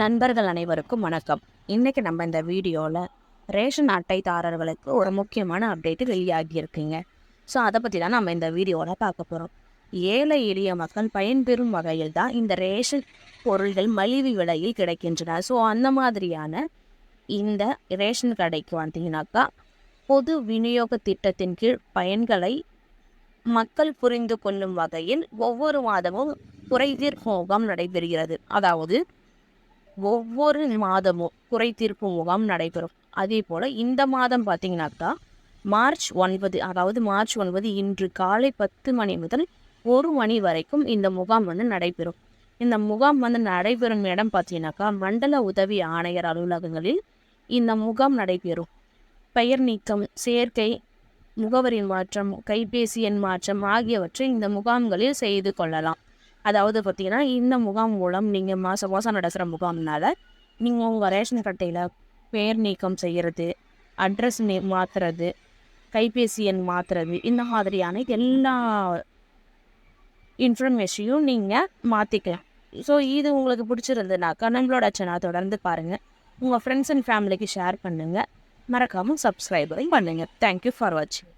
நண்பர்கள் அனைவருக்கும் வணக்கம். இன்றைக்கி நம்ம இந்த வீடியோவில் ரேஷன் அட்டைதாரர்களுக்கு ஒரு முக்கியமான அப்டேட்டு வெளியாகியிருக்குங்க ஸோ அதை பற்றி தான் நம்ம இந்த வீடியோவில் பார்க்க போகிறோம் ஏழை எளிய மக்கள் பயன்பெறும் வகையில் தான் இந்த ரேஷன் பொருள்கள் மலிவு விலையில் கிடைக்கின்றன. ஸோ அந்த மாதிரியான இந்த ரேஷன் கடைக்கு வந்தீங்கன்னாக்கா பொது விநியோக திட்டத்தின் கீழ் பயன்களை மக்கள் புரிந்து கொள்ளும் வகையில் ஒவ்வொரு மாதமும் குறைதீர் முகாம் நடைபெறுகிறது. அதாவது ஒவ்வொரு மாதமும் குறைதீர்ப்பு முகாம் நடைபெறும். அதே போல் இந்த மாதம் பார்த்தீங்கன்னாக்கா மார்ச் ஒன்பது அதாவது மார்ச் ஒன்பது இன்று காலை பத்து மணி முதல் ஒரு மணி வரைக்கும் இந்த முகாம் வந்து நடைபெறும். இந்த முகாம் வந்து நடைபெறும் இடம் பார்த்தீங்கன்னாக்கா மண்டல உதவி ஆணையர் அலுவலகங்களில் இந்த முகாம் நடைபெறும். பெயர் நீக்கம் சேர்க்கை முகவரி மாற்றம் கைபேசி எண் மாற்றம் ஆகியவற்றை இந்த முகாம்களில் செய்து கொள்ளலாம். அதாவது பார்த்தீங்கன்னா இந்த முகாம் மூலம் நீங்கள் மாதம் மாதம் நடக்கிற முகாம்னால நீங்கள் உங்கள் ரேஷன் கட்டையில் பெயர் நீக்கம் செய்கிறது அட்ரஸ் நே மாற்றுறது கைபேசி எண் மாற்றுறது இந்த மாதிரியான எல்லா இன்ஃபர்மேஷனையும் நீங்கள் மாற்றிக்கலாம் ஸோ இது உங்களுக்கு பிடிச்சிருந்ததுனாக்கா நம்மளோட சேனல் தொடர்ந்து பாருங்கள் உங்கள் ஃப்ரெண்ட்ஸ் அண்ட் ஃபேமிலிக்கு ஷேர் பண்ணுங்கள் மறக்காமல் சப்ஸ்கிரைபரையும் பண்ணுங்கள் தேங்க்யூ ஃபார் வாட்சிங்